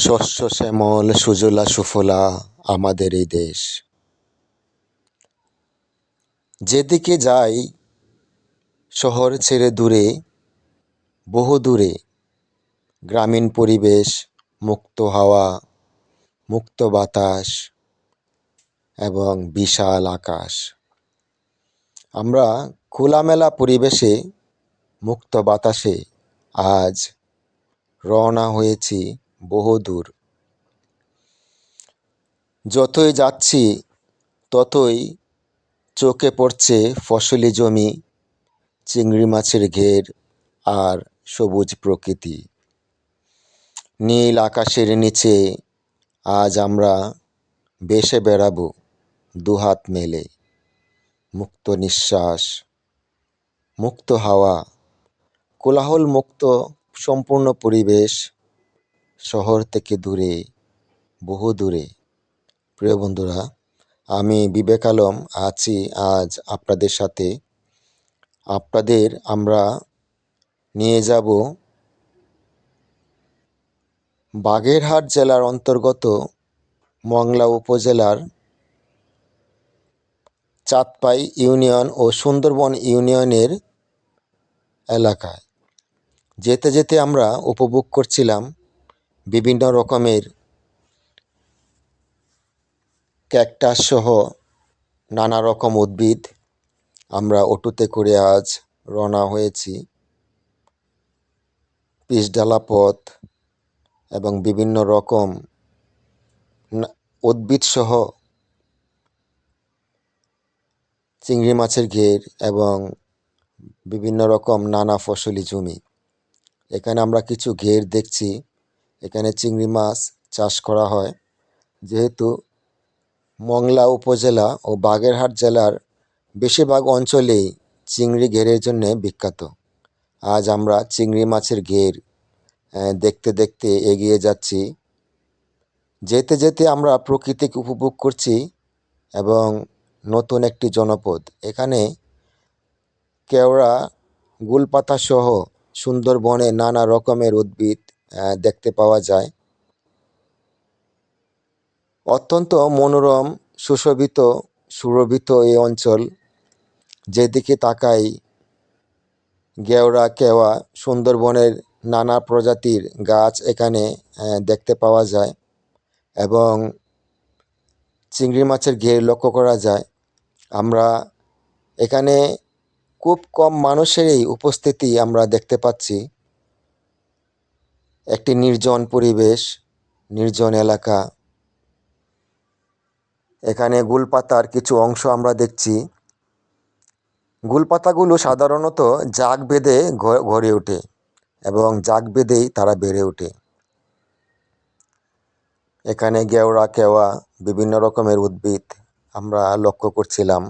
শস্য শ্যামল, সুজলা, সুফলা আমাদের এই দেশ। যেদিকে যাই, শহর ছেড়ে দূরে, বহু দূরে, গ্রামীণ পরিবেশ, মুক্ত হাওয়া, মুক্ত বাতাস এবং বিশাল আকাশ। আমরা খোলামেলা পরিবেশে, মুক্ত বাতাসে আজ রওনা হয়েছি বহুদূর যতই যাচ্ছি, ততই চোখে পড়ছে ফসলি জমি, চিংড়ি মাছের ঘের আর সবুজ প্রকৃতি। নীল আকাশের নিচে আজ আমরা বেসে বেড়াবো দুহাত মেলে। মুক্ত নিঃশ্বাস, মুক্ত হাওয়া কোলাহল মুক্ত সম্পূর্ণ পরিবেশ শহর থেকে দূরে, বহু দূরে। প্রিয় বন্ধুরা, আমি বিবেক আলম আছি আজ আপনাদের সাথে। আপনাদের আমরা নিয়ে যাব বাগেরহাট জেলার অন্তর্গত মংলা উপজেলার চাঁদপাই ইউনিয়ন ও সুন্দরবন ইউনিয়নের এলাকায়। যেতে যেতে আমরা উপভোগ করছিলাম বিভিন্ন রকমের ক্যাকটাস সহ নানা রকম উদ্ভিদ আমরা অটোতে করে আজ রওনা হয়েছি। পিচঢালা পথ এবং বিভিন্ন রকম উদ্ভিদ সহ চিংড়ি মাছের ঘের এবং বিভিন্ন রকম নানা ফসলি জমি। এখানে আমরা কিছু ঘের দেখছি। এখানে চিংড়ি মাছ চাষ করা হয়। যেহেতু মংলা উপজেলা ও বাগেরহাট জেলার বেশিরভাগ অঞ্চলেই চিংড়ি ঘেরের জন্যে বিখ্যাত। আজ আমরা চিংড়ি মাছের ঘের দেখতে দেখতে এগিয়ে যাচ্ছি। যেতে যেতে আমরা প্রকৃতিকে উপভোগ করছি এবং নতুন একটি জনপদ। এখানে কেওড়া, গুলপাতা সহ সুন্দরবনে নানা রকমের উদ্ভিদ দেখতে পাওয়া যায়। অত্যন্ত মনোরম, সুশোভিত, সুরভিত এই অঞ্চল। যেদিকে তাকাই, গেওড়া, কেওয়া, সুন্দরবনের নানা প্রজাতির গাছ এখানে দেখতে পাওয়া যায় এবং চিংড়ি মাছের ঘের লক্ষ্য করা যায়। আমরা এখানে খুব কম মানুষেরই উপস্থিতি আমরা দেখতে পাচ্ছি। একটি নির্জন পরিবেশ, নির্জন এলাকা। এখানে গুলপাতার কিছু অংশ আমরা দেখছি। গুলপাতাগুলো সাধারণত জাগ বেঁধে গড়ে ওঠে এবং জাগ বেঁধেই তারা বেড়ে ওঠে। এখানে গেওড়া, কেওয়া, বিভিন্ন রকমের উদ্ভিদ আমরা লক্ষ্য করছিলাম।